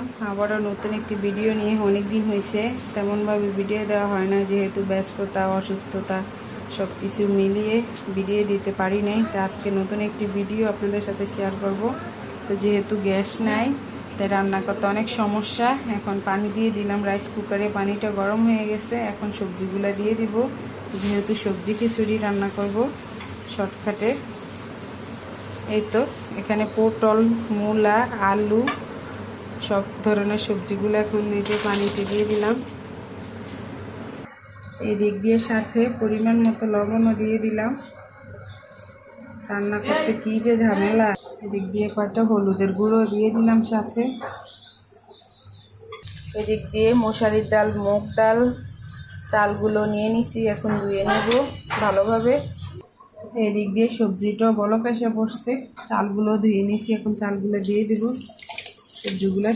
আসলাম আবারও নতুন একটি ভিডিও নিয়ে অনেক দিন হয়েছে। তেমনভাবে ভিডিও দেওয়া হয় না, যেহেতু ব্যস্ততা, অসুস্থতা সব কিছু মিলিয়ে ভিডিও দিতে পারি নাই। তো আজকে নতুন একটি ভিডিও আপনাদের সাথে শেয়ার করব। তো যেহেতু গ্যাস নাই, তাই রান্না করতে অনেক সমস্যা। এখন পানি দিয়ে দিলাম রাইস কুকারে পানিটা গরম হয়ে গেছে। এখন সবজিগুলো দিয়ে দিব। যেহেতু সবজি খিচুড়ি রান্না করব শর্টকাটে। এই তো, এখানে পটল, মূলা, আলু সব ধরনের সবজিগুলো এখন নিজে পানিতে দিয়ে দিলাম। এই দিক দিয়ে সাথে পরিমাণ মতো লবণও দিয়ে দিলাম। রান্না করতে কি যে ঝামেলা। এদিক দিয়ে কয়েকটা হলুদের গুঁড়ো দিয়ে দিলাম সাথে। এদিক দিয়ে মশারির ডাল, মুগ ডাল, চালগুলো নিয়ে নিছি, এখন ধুয়ে নেব ভালোভাবে। এদিক দিয়ে সবজিটাও বলক এসে বসছে চালগুলো ধুয়ে নিছি, এখন চালগুলো দিয়ে দিব। সবজিগুলো